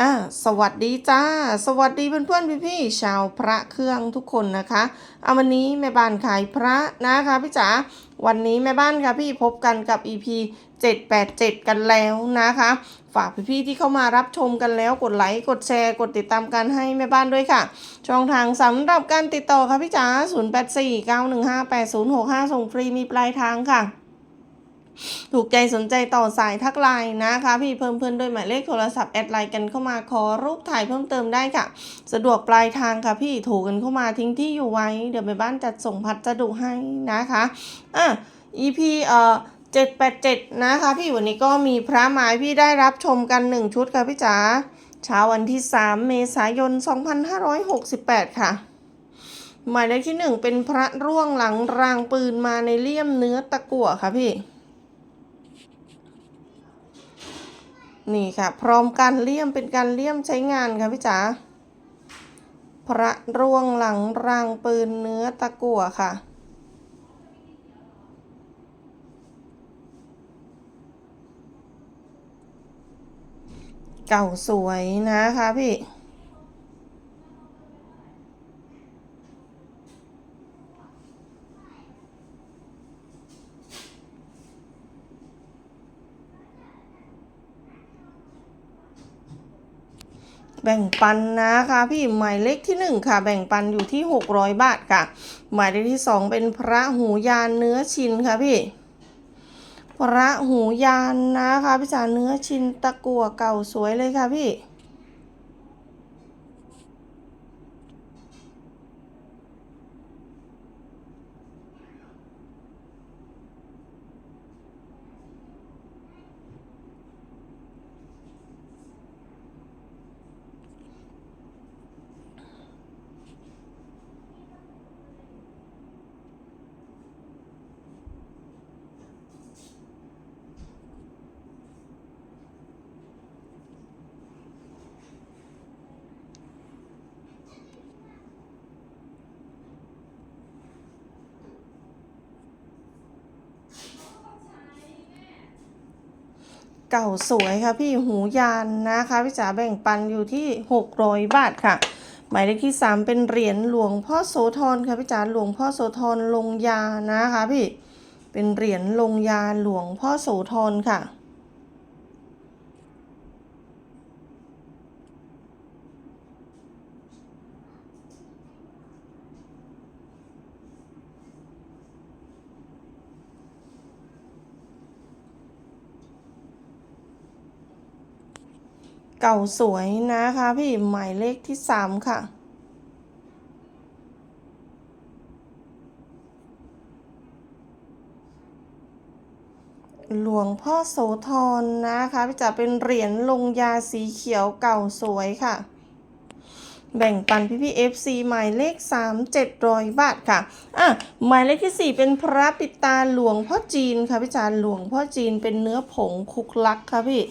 อ่าสวัสดีจ้า สวัสดีเพื่อนๆพี่ๆชาวพระเครื่องทุกคนนะคะเอาวันนี้แม่บ้านขายพระนะคะพี่จ๋าวันนี้แม่บ้านค่ะพี่พบกันกับ EP 787 กันแล้วนะคะ ฝากพี่ๆที่เข้ามารับชมกันแล้วกดไลค์กดแชร์กดติดตามกันให้แม่บ้านด้วยค่ะ ช่องทางสำหรับการติดต่อค่ะพี่จ๋า0849158065 ส่งฟรีมีปลายทางค่ะ ถูกใจสนใจต่อสายทักไลน์นะคะ พี่เพิ่มเพื่อนด้วยหมายเลขโทรศัพท์แอดไลน์กันเข้ามาขอรูปถ่ายเพิ่มเติมได้ค่ะ สะดวกปลายทางค่ะพี่โทรกันเข้ามาทิ้งที่อยู่ไว้ เดี๋ยวไปบ้านจัดส่งพัสดุให้นะคะอะ EP เอ่อ787 นะคะพี่วันนี้ก็มีพระหมายพี่ได้รับชมกัน 1 ชุดค่ะพี่จ๋าเช้าวันที่ 3 เมษายน 2568 ค่ะ หมายเลขที่ 1 เป็นพระร่วงหลังรางปืนมาในเลี่ยมเนื้อตะกั่วค่ะพี่ นี่ค่ะ พร้อมการเลี่ยมเป็นการเลี่ยมใช้งานค่ะพี่จ๋าพระร่วงหลังรางปืนเนื้อตะกั่วค่ะ เก่าสวยนะคะพี่ แบ่งปันนะคะพี่หมายเลขที่หนึ่งค่ะ แบ่งปันอยู่ที่ 600 บาทค่ะ หมายเลขที่สองเป็นพระหูยานเนื้อชินค่ะพี่ พระหูยานนะคะพี่จ๋าเนื้อชินตะกั่วเก่าสวยเลยค่ะพี่ เก่าสวยค่ะพี่หูยานนะคะพี่จ๋าแบ่งปันอยู่ที่600บาทค่ะ หมายเลขที่ 3 เป็นเหรียญหลวงพ่อโสธรค่ะพี่จ๋าหลวงพ่อโสธรลงยานะคะพี่เป็นเหรียญลงยาหลวงพ่อโสธรค่ะ เก่าสวยนะคะพี่หมายเลขที่3ค่ะ หลวงพ่อโสธรนะคะพี่จ๋าเป็นเหรียญลงยาสีเขียวเก่าสวยค่ะแบ่งปันพี่พี่ FC หมายเลข 3 700 บาทค่ะ อะ หมายเลขที่ 4 เป็นพระปิตาหลวงพ่อจีนค่ะพี่จ๋าหลวงพ่อจีนเป็นเนื้อผงคุกลักค่ะพี่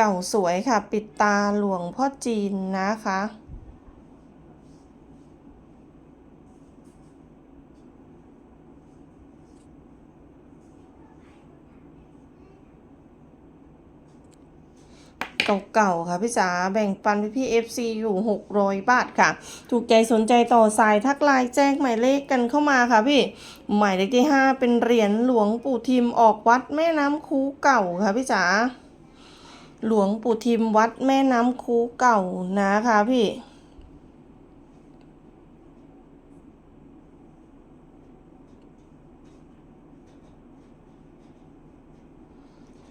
เก่าสวยค่ะ ปิดตาหลวงพ่อจีนนะคะเก่าๆค่ะพี่จ๋าแบ่งปันพี่พี่ FC อยู่ 600 บาทค่ะ ถูกใจสนใจต่อสายทักไลน์แจ้งหมายเลขกันเข้ามาค่ะพี่ หมายเลขที่ 5 เป็นเหรียญหลวงปู่ทิมออกวัดแม่น้ำคูเก่าค่ะพี่จ๋า หลวงปู่ทิมวัดแม่น้ำคูเก่านะคะพี่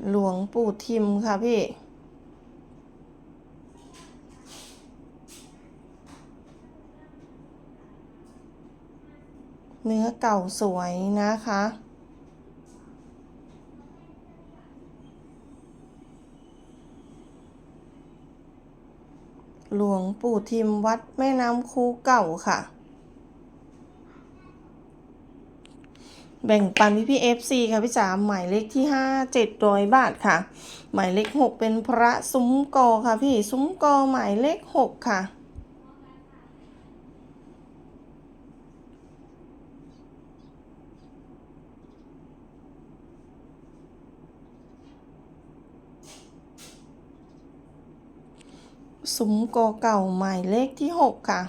หลวงปู่ทิมค่ะพี่เนื้อเก่าสวยนะคะ หลวงปู่ทิมวัดแม่น้ำคูเก่าค่ะ แบ่งปันพี่พี่เอฟซีค่ะพี่จ๋าหมายเลขที่ห้าเจ็ดร้อยบาทค่ะ หมายเลขหกเป็นพระซุ้มกอค่ะพี่ซุ้มกอหมายเลขหกค่ะ ซุ้มกอเก่าหมายเลขที่หกค่ะ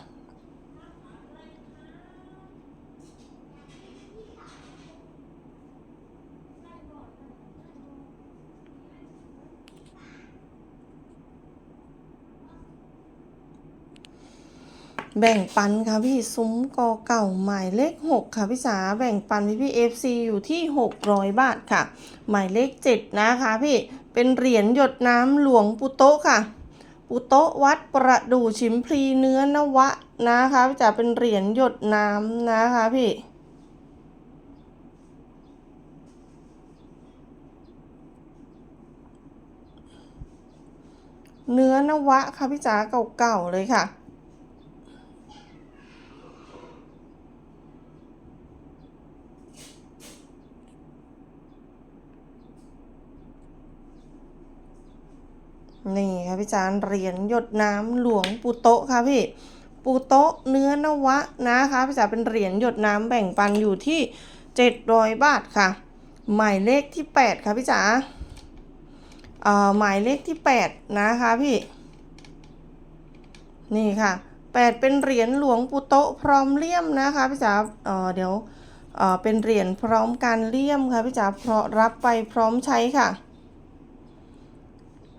แบ่งปันค่ะพี่ซุ้มกอเก่าหมายเลข 6 ค่ะพี่จ๋าแบ่งปันพี่พี่ FC อยู่ที่ 600 บาทค่ะ หมายเลข 7 นะคะพี่เป็นเหรียญหยดน้ำหลวงปุโตะค่ะ ปุโตะวัดประดู่ชิมพลีเนื้อนวะนะคะพี่จ๋าเป็นเหรียญหยดน้ำนะคะพี่เนื้อนวะค่ะพี่จ๋าเก่าๆเลยค่ะ นี่ค่ะพี่จานเหรียญหยดน้ำหลวงปูโตะค่ะพี่ปูโตะเนื้อนวะนะคะพี่จ๋าเป็นเหรียญหยดน้ำแบ่งปันอยู่ที่700บาทค่ะ หมายเลขที่8ค่ะพี่จ๋าเอ่อหมายเลขที่8นะคะพี่ นี่ค่ะ8เป็นเหรียญหลวงปูโตะพร้อมเลี่ยมนะคะพี่จ๋าเอ่อเดี๋ยวเอ่อเป็นเหรียญพร้อมการเลี่ยมค่ะพี่จ๋าเพราะรับไปพร้อมใช้ค่ะ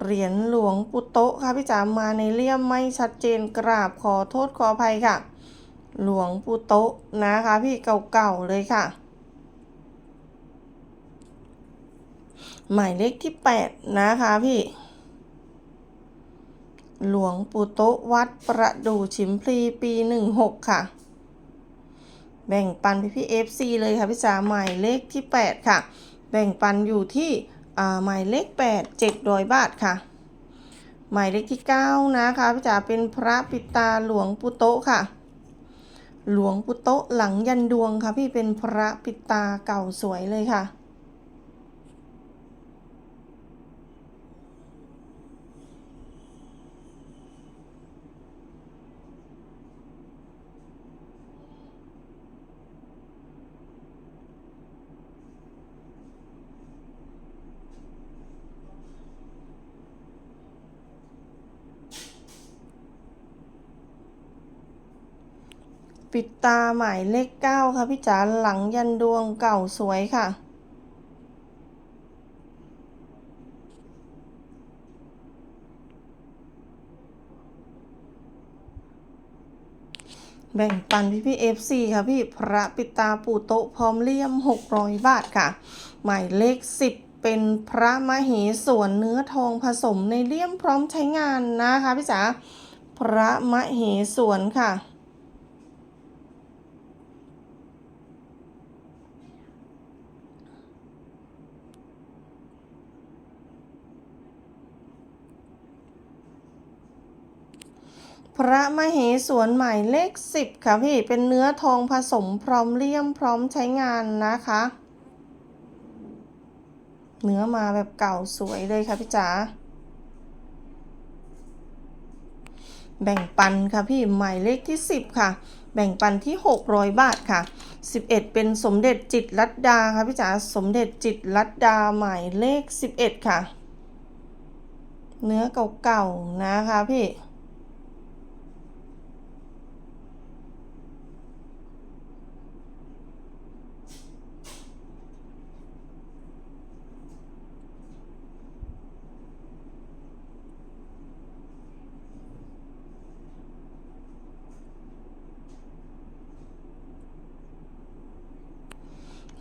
เหรียญหลวงปุโตะค่ะพี่จ๋ามาในเลี่ยมไม่ชัดเจนกราบขอโทษขออภัยค่ะ หลวงปุโตะนะคะพี่เก่าๆเลยค่ะ หมายเลขที่ 8 นะคะพี่ หลวงปุโตะวัดประดู่ชิมพลีปี 16 ค่ะแบ่งปันพี่พี่ FC เลยค่ะพี่จ๋าหมายเลขที่ 8 ค่ะ แบ่งปันอยู่ที่ หมายเลข8 700บาทค่ะ หมายเลขที่9นะคะพี่จ๋าเป็นพระปิตาหลวงปุโตค่ะ หลวงปุโตหลังยันดวงค่ะ พี่เป็นพระปิตาเก่าสวยเลยค่ะ ปิดตาหมายเลข9ค่ะพี่จ๋าหลังยันดวงเก่าสวยค่ะ แบ่งปันพี่พี่ FC ค่ะพี่พระปิดตาปู่โตพร้อมเลี่ยม600บาทค่ะ หมายเลข10เป็นพระมเหสวนเนื้อทองผสมในเลี่ยมพร้อมใช้งานนะคะพี่จ๋าพระมเหสวนค่ะ พระมเหสวนหมายเลข 10 ค่ะพี่ เป็นเนื้อทองผสมพร้อมเลี่ยมพร้อมใช้งานนะคะ เนื้อมาแบบเก่าสวยเลยค่ะพี่จ๋า แบ่งปันค่ะพี่หมายเลขที่ 10 ค่ะ แบ่งปันที่ 600 บาทค่ะ 11 เป็นสมเด็จจิตรลัดดาค่ะพี่จ๋า สมเด็จจิตรลัดดาหมายเลข 11 ค่ะ เนื้อเก่าๆนะคะพี่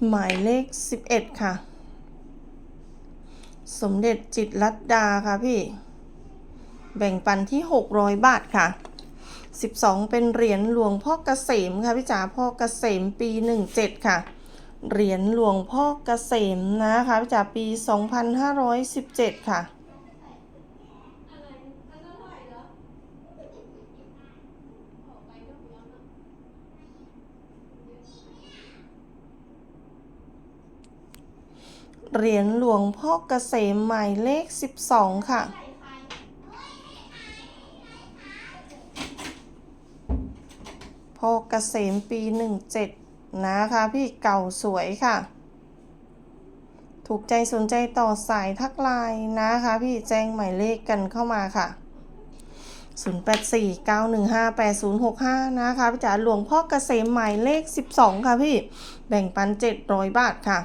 หมายเลข 11 ค่ะ สมเด็จจิตรลัดดาค่ะพี่ แบ่งปันที่ 600 บาทค่ะ 12 เป็นเหรียญหลวงพ่อเกษมค่ะพี่จ๋าพ่อเกษมปี 17 ค่ะ เหรียญหลวงพ่อเกษมนะคะพี่จ๋าปี 2517 ค่ะ เหรียญหลวงพ่อเกษมหมายเลข 12 ค่ะ พ่อเกษมปี 17 นะคะพี่เก่าสวยค่ะ ถูกใจสนใจต่อสายทักไลน์นะคะพี่แจ้งหมายเลขกันเข้ามาค่ะ 0849158065 นะคะพี่จ๋าหลวงพ่อเกษมหมายเลข 12 ค่ะพี่ แบ่งปัน 700 บาทค่ะ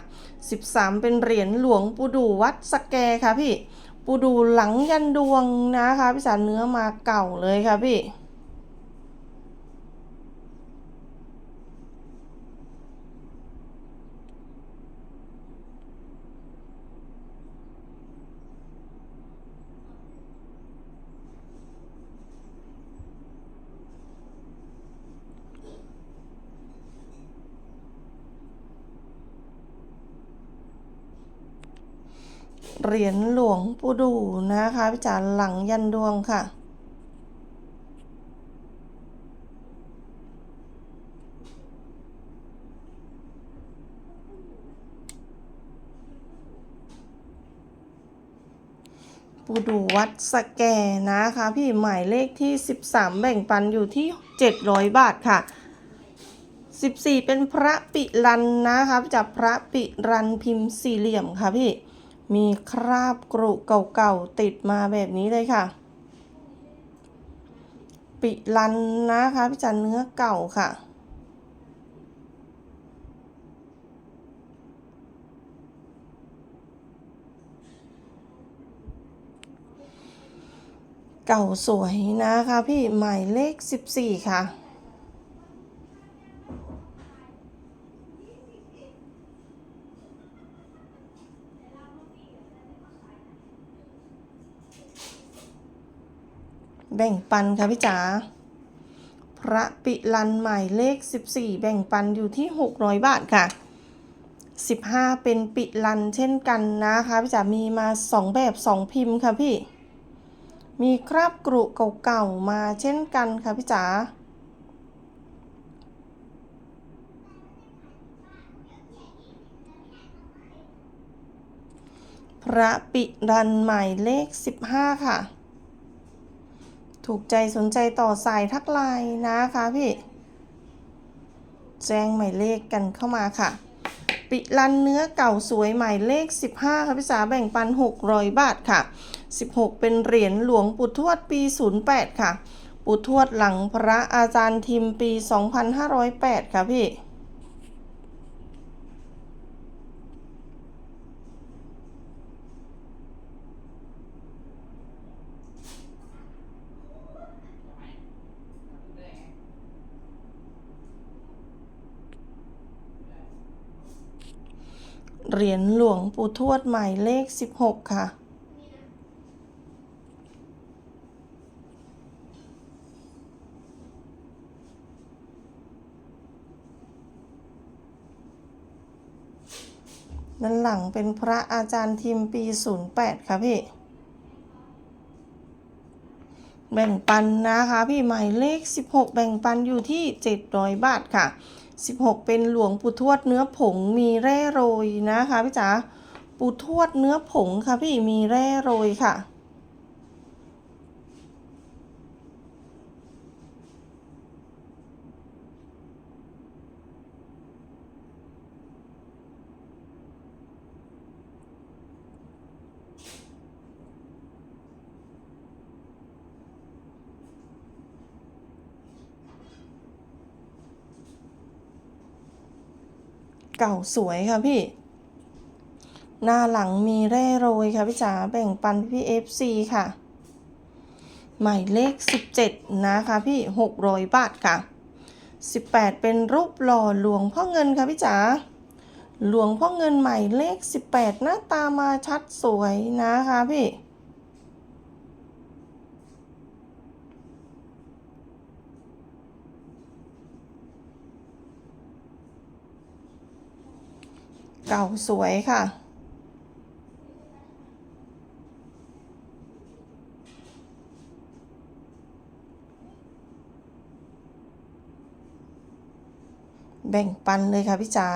13 เป็นเหรียญหลวงปู่ดูวัดสแกค่ะพี่ ปู่ดูหลังยันดวงนะคะพี่จ๋าเนื้อมาเก่าเลยค่ะพี่ เหรียญหลวงปู่ดูนะคะพี่จ๋าหลังยันดวงค่ะ ปูดูวัดสแกนะคะ พี่หมายเลขที่ 13 แบ่งปันอยู่ที่ 700 บาทค่ะ14 เป็นพระปิรันนะคะจากพระปิรันพิมพ์สี่เหลี่ยมค่ะพี่ มีคราบกรุเก่าๆติดมาแบบนี้เลยค่ะ ปิรันนะคะพี่จันเนื้อเก่าค่ะ เก่าสวยนะคะพี่หมายเลข 14 ค่ะ แบ่งปันค่ะพี่จ๋าพระปิลันหมายเลข 14 แบ่งปันอยู่ที่ 600 บาทค่ะ 15 เป็นปิลันเช่นกันนะคะพี่จ๋ามีมา 2 แบบ 2 พิมพ์ค่ะพี่ มีคราบกรุเก่าๆมาเช่นกันค่ะพี่จ๋าพระปิรันหมายเลข 15 ค่ะ ถูกใจสนใจต่อสายทักไลน์นะคะพี่ แจ้งหมายเลขกันเข้ามาค่ะ ปิลันเนื้อเก่าสวยหมายเลข 15ค่ะพี่สาแบ่งปัน 600 บาทค่ะ 16 เป็นเหรียญหลวงปู่ทวดปี 08 ค่ะ ปู่ทวดหลังพระอาจารย์ทิมปี 2508 ค่ะพี่ เหรียญหลวงปู่ทวดหมายเลข 16 ค่ะ ด้านหลังเป็นพระอาจารย์ทิมปี 08 ค่ะพี่ แบ่งปันนะคะพี่หมายเลข 16 แบ่งปันอยู่ที่ 700 บาทค่ะ 16 เป็นหลวงปู่ทวดเนื้อผงมีแร่โรยนะคะพี่จ๋าปู่ทวดเนื้อผงค่ะพี่มีแร่โรยค่ะ เก่าสวยค่ะพี่ หน้าหลังมีแร่โรยค่ะพี่จ๋าแบ่งปันพี่เอฟซีค่ะ หมายเลข 17 นะคะพี่ 600 บาทค่ะ 18 เป็นรูปหล่อหลวงพ่อเงินค่ะพี่จ๋าหลวงพ่อเงินหมายเลข 18 หน้าตามาชัดสวยนะคะพี่ เก่าสวยค่ะ แบ่งปันเลยค่ะพี่จ๋า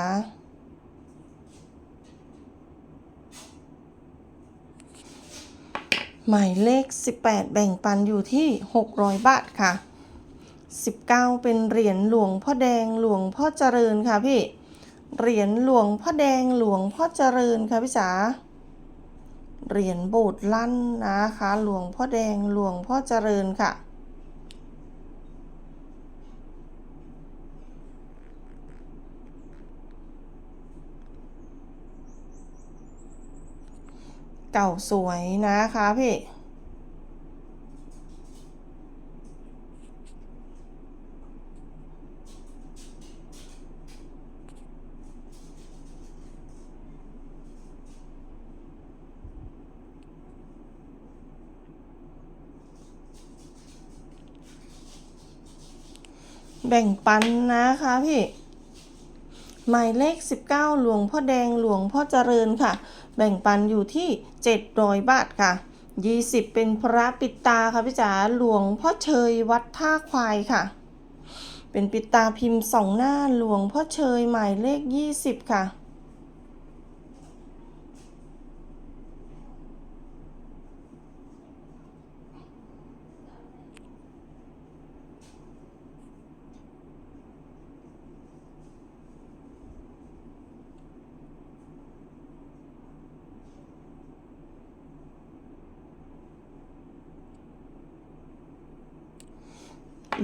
หมายเลข 18 แบ่งปันอยู่ที่ 600 บาทค่ะ 19 เป็นเหรียญหลวงพ่อแดงหลวงพ่อเจริญค่ะพี่ เหรียญหลวงพ่อแดงหลวงพ่อเจริญค่ะพี่จ๋าเหรียญบูดลั่นนะคะ หลวงพ่อแดงหลวงพ่อเจริญค่ะ เก่าสวยนะคะพี่ แบ่งปันนะคะพี่ หมายเลข 19 หลวงพ่อแดงหลวงพ่อเจริญค่ะ แบ่งปันอยู่ที่700บาทค่ะ 20 เป็นพระปิตาค่ะพี่จ๋าหลวงพ่อเชยวัดท่าควายค่ะ เป็นปิตาพิมพ์สองหน้าหลวงพ่อเชยหมายเลข 20 ค่ะ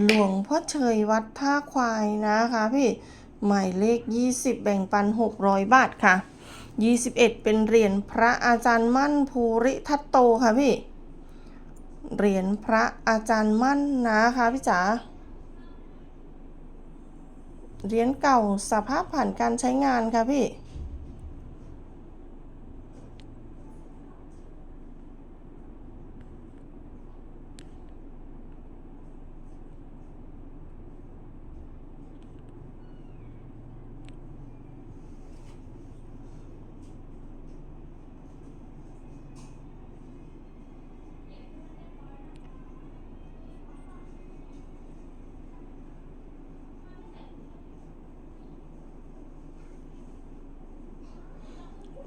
หลวงพ่อเชยวัดท่าควายนะคะพี่หมายเลข 20 แบ่งปัน 600 บาทค่ะ 21 เป็นเหรียญพระอาจารย์มั่นภูริทัตโตค่ะพี่ เหรียญพระอาจารย์มั่นนะคะพี่จ๋า เหรียญเก่าสภาพผ่านการใช้งานค่ะพี่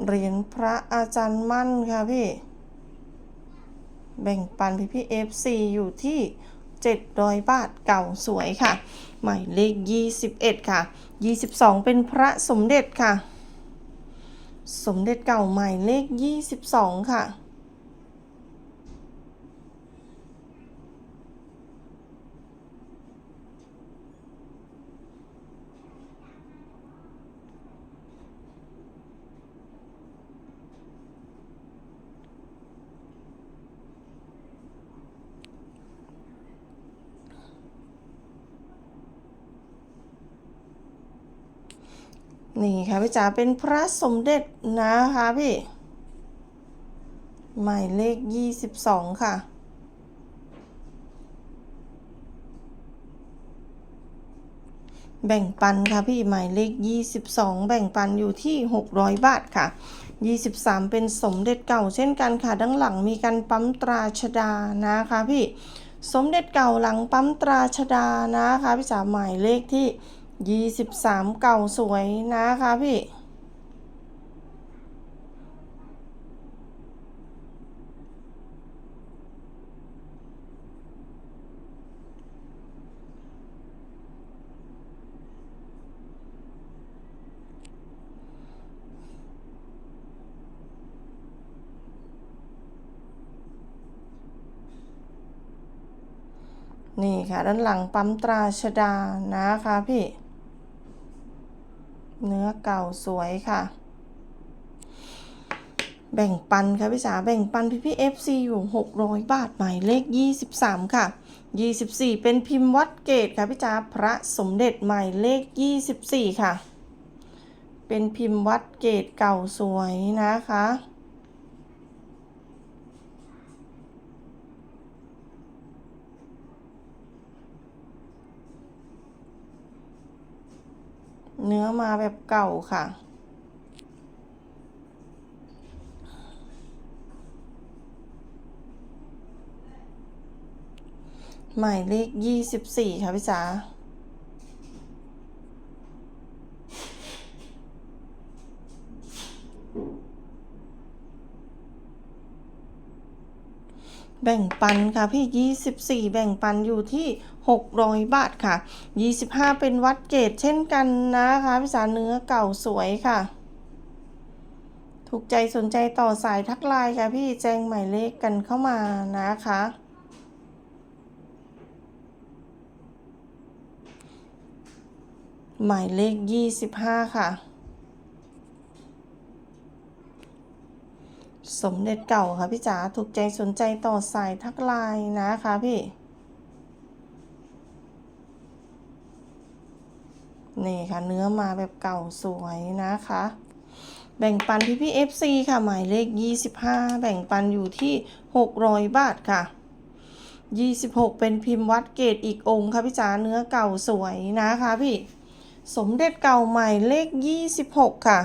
เหรียญพระอาจารย์มั่นค่ะพี่ แบ่งปันพี่พี่ FC อยู่ที่ 700 บาทเก่าสวยค่ะ หมายเลข 21 ค่ะ 22 เป็นพระสมเด็จค่ะ สมเด็จเก่าหมายเลข 22 ค่ะ นี่ค่ะพี่จ๋าเป็นพระสมเด็จนะคะพี่ หมายเลข22ค่ะ แบ่งปันค่ะพี่หมายเลข22แบ่งปันอยู่ที่600บาทค่ะ23เป็นสมเด็จเก่าเช่นกันค่ะด้านหลังมีการปั๊มตราชดานะคะพี่ สมเด็จเก่าหลังปั๊มตราชดานะคะพี่จ๋าหมายเลขที่ 23เก่าสวยนะคะพี่นี่ค่ะ ด้านหลังปั๊มตราชดานะคะพี่ เนื้อเก่าสวยค่ะ แบ่งปันค่ะพี่จ๋าแบ่งปันพี่พี่ FC อยู่600บาทหมายเลข23ค่ะ24เป็นพิมพ์วัดเกตค่ะพี่จ๋าพระสมเด็จหมายเลข24ค่ะ เป็นพิมพ์วัดเกตเก่าสวยนะคะ เนื้อมาแบบเก่าค่ะ หมายเลข24ค่ะพี่จ๋าแบ่งปันค่ะพี่ 24 แบ่งปันอยู่ที่ 600 บาทค่ะ 25 เป็นวัดเกตเช่นกันนะคะพี่สาเนื้อเก่าสวยค่ะ ถูกใจสนใจต่อสายทักไลน์ค่ะพี่แจ้งหมายเลขกันเข้ามานะคะหมายเลข 25 ค่ะ สมเด็จเก่าค่ะพี่จ๋าถูกใจสนใจต่อสายทักไลน์นะคะพี่ นี่ค่ะ เนื้อมาแบบเก่าสวยนะคะ แบ่งปันพี่พี่ FC ค่ะ หมายเลข 25 แบ่งปันอยู่ที่ 600 บาทค่ะ 26 เป็นพิมพ์วัดเกตอีกองค์ค่ะพี่จ๋าเนื้อเก่าสวยนะคะพี่ สมเด็จเก่าหมายเลข 26 ค่ะ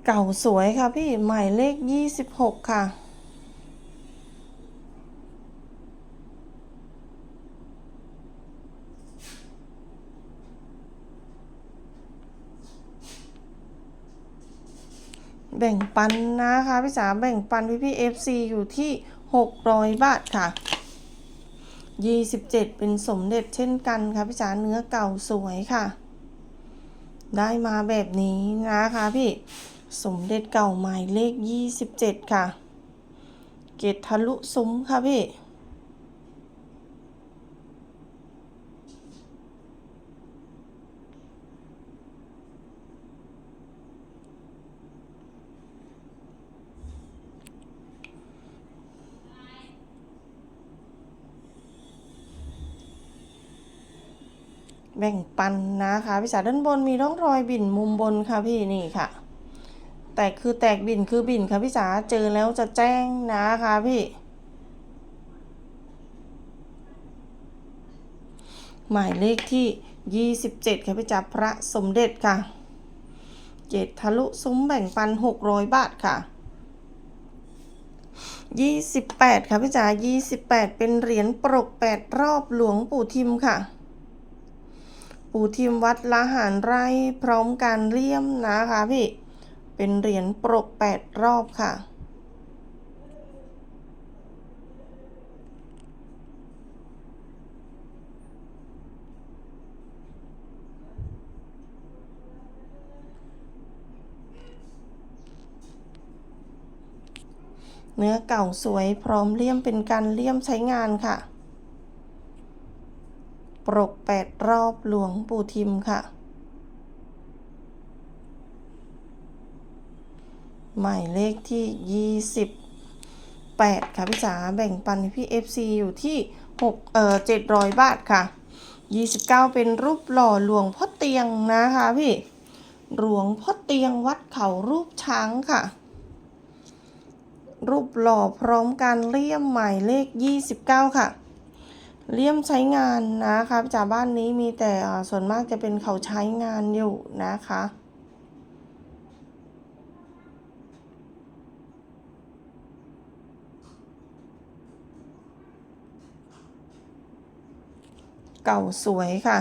เก่าสวยค่ะพี่หมายเลข26ค่ะ แบ่งปันนะคะพี่จ๋าแบ่งปันพี่พี่ FC อยู่ที่600บาทค่ะ27เป็นสมเด็จเช่นกันค่ะพี่จ๋าเนื้อเก่าสวยค่ะ ได้มาแบบนี้นะคะพี่ สมเด็จเก่าหมายเลข 27 ค่ะ เกตทะลุซุ้มค่ะพี่แบ่งปันนะคะพี่จ๋าด้านบนมีร่องรอยบิ่นมุมบนค่ะพี่นี่ค่ะ ตกคือแตกบินคือบินค่ะพี่จ๋าเจอแล้วจะแจ้งนะคะพี่หมายเลขที่ 27 ค่ะพี่จ๋าพระสมเด็จค่ะเจตทะลุซุ้มแบ่งปัน 600 บาทค่ะ 28 ค่ะพี่จ๋า28 เป็นเหรียญปรก 8 รอบหลวงปู่ทิมค่ะ ปู่ทิมวัดละหารไร่พร้อมการเลี่ยมนะคะพี่ เป็นเหรียญปรก 8 รอบค่ะ เนื้อเก่าสวยพร้อมเลี่ยมเป็นการเลี่ยมใช้งานค่ะ ปรก 8 รอบหลวงปู่ทิมค่ะ หมายเลขที่ 28 ค่ะพี่จ๋าแบ่งปันพี่ FC อยู่ที่6เอ่อ700 บาทค่ะ 29 เป็นรูปหล่อหลวงพ่อเตียงนะคะพี่หลวงพ่อเตียงวัดเขารูปช้างค่ะ รูปหล่อพร้อมการเลี่ยมหมายเลข 29 ค่ะ เลี่ยมใช้งานนะคะจากบ้านนี้มีแต่ส่วนมากจะเป็นเขาใช้งานอยู่นะคะ ก่าสวยค่ะ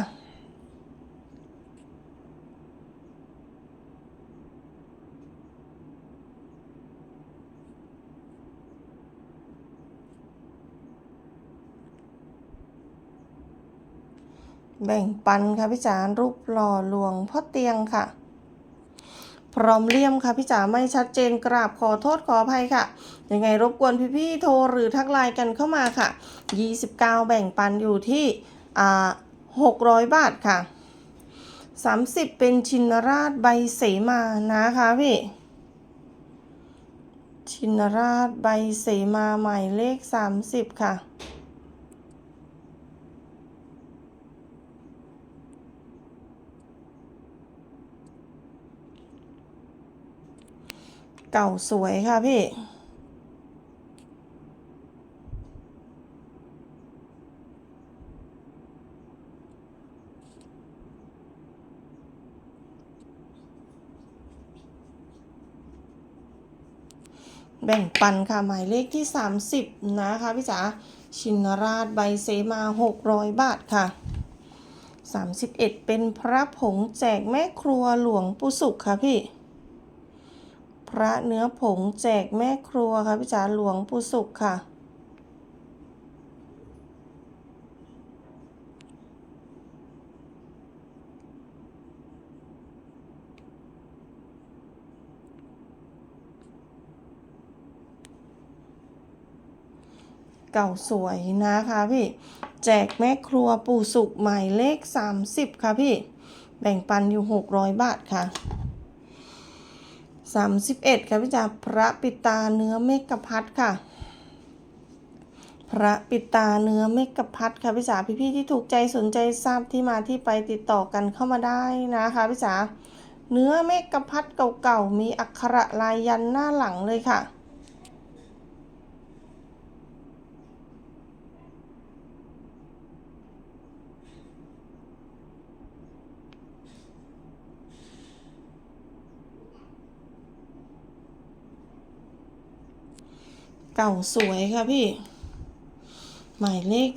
แบ่งปันค่ะพี่จ๋ารูปหล่อหลวงพ่อเตียงค่ะพร้อมเลี่ยมค่ะพี่จ๋าไม่ชัดเจนกราบขอโทษขออภัยค่ะ ยังไงรบกวนพี่ๆโทรหรือทักไลน์กันเข้ามาค่ะ 29 แบ่งปันอยู่ที่ อ่า600บาทค่ะ30เป็นชินราชใบเสมานะคะพี่ ชินราชใบเสมาหมายเลข30ค่ะเก่าสวยค่ะพี่ แบ่งปันค่ะหมายเลขที่ 30 นะคะพี่จ๋าชินราชใบเสมา 600 บาทค่ะ 31 เป็นพระผงแจกแม่ครัวหลวงปุสุขค่ะพี่ พระเนื้อผงแจกแม่ครัวค่ะพี่จ๋าหลวงปุสุขค่ะ เก่าสวยนะคะพี่ แจกแม่ครัวปู่สุกหมายเลข 30 ค่ะพี่ แบ่งปันอยู่ 600 บาทค่ะ 31 ค่ะพี่จ๋าพระปิตาเนื้อเมกะพัดค่ะ พระปิตาเนื้อเมกะพัดค่ะพี่จ๋าพี่ๆที่ถูกใจสนใจทราบที่มาที่ไปติดต่อกันเข้ามาได้นะคะพี่จ๋าเนื้อเมกะพัดเก่าๆมีอักขระลายยันหน้าหลังเลยค่ะ เก่าสวยค่ะพี่ หมายเลข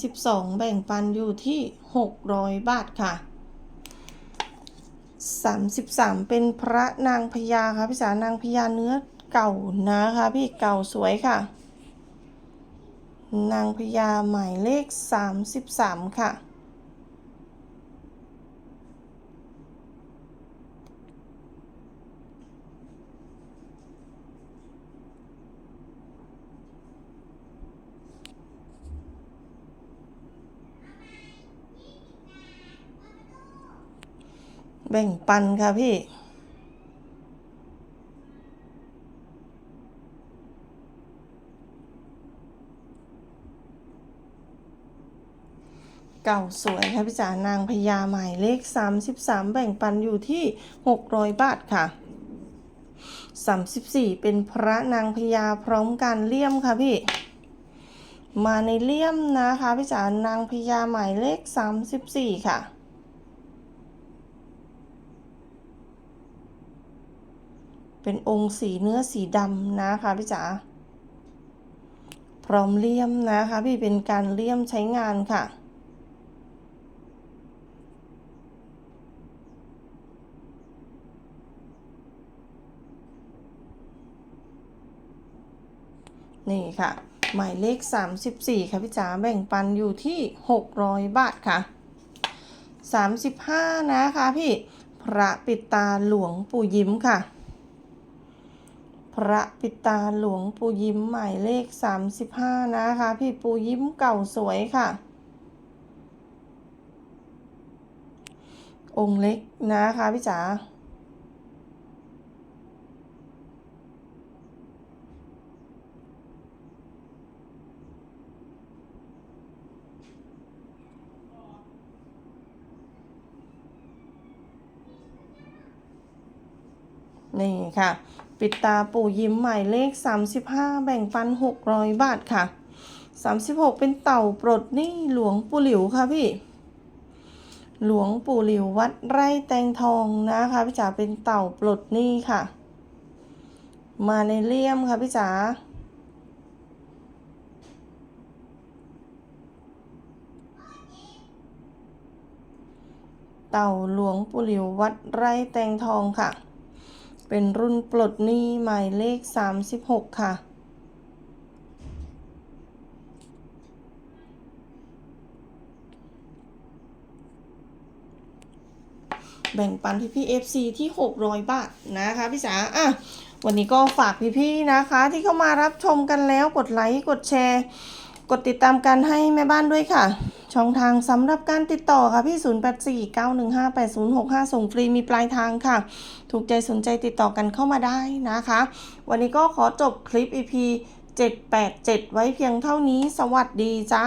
32 แบ่งปันอยู่ที่ 600 บาทค่ะ 33 เป็นพระนางพญาค่ะพี่สานางพญาเนื้อเก่านะคะพี่เก่าสวยค่ะ นางพญาหมายเลข 33 ค่ะ แบ่งปันค่ะพี่ เก่าสวยค่ะพี่จ๋านางพญาหมายเลข 33 แบ่งปันอยู่ที่ 600 บาทค่ะ 34 เป็นพระนางพญาพร้อมการเลี่ยมค่ะพี่มาในเลี่ยมนะคะพี่จ๋านางพญาหมายเลข 34 ค่ะ เป็นองค์สีเนื้อสีดำนะคะพี่จ๋าพร้อมเลี่ยมนะคะ พี่เป็นการเลี่ยมใช้งานค่ะ นี่ค่ะ หมายเลข 34 ค่ะพี่จ๋าแบ่งปันอยู่ที่ 600 บาทค่ะ 35 นะคะพี่พระปิดตาหลวงปู่ยิ้มค่ะ พระปิตาหลวงปูยิ้มหมายเลข 35 นะคะ พี่ปูยิ้มเก่าสวยค่ะ องค์เล็กนะคะพี่จ๋านี่ค่ะ ปิดตาปู่ยิ้มหมายเลข 35 แบ่งปัน 600 บาทค่ะ 36 เป็นเต่าปลดหนี้หลวงปู่หลิวค่ะพี่ หลวงปู่หลิววัดไร่แตงทองนะคะพี่จ๋าเป็นเต่าปลดหนี้ค่ะ มาในเลี่ยมค่ะพี่จ๋าเต่าหลวงปู่หลิววัดไร่แตงทองค่ะ เป็นรุ่นปลดหนี้หมายเลข 36 ค่ะ แบ่งปันพี่พี่ FC ที่ 600 บาท นะคะพี่จ๋าอะวันนี้ก็ฝากพี่พี่ๆนะคะที่เข้ามารับชมกันแล้วกดไลค์ กดแชร์ กดติดตามกันให้แม่บ้านด้วยค่ะ ช่องทางสำหรับการติดต่อค่ะพี่ 0849158065 ส่งฟรีมีปลายทางค่ะ ถูกใจสนใจติดต่อกันเข้ามาได้นะคะ วันนี้ก็ขอจบคลิป EP 787 ไว้เพียงเท่านี้ สวัสดีจ้า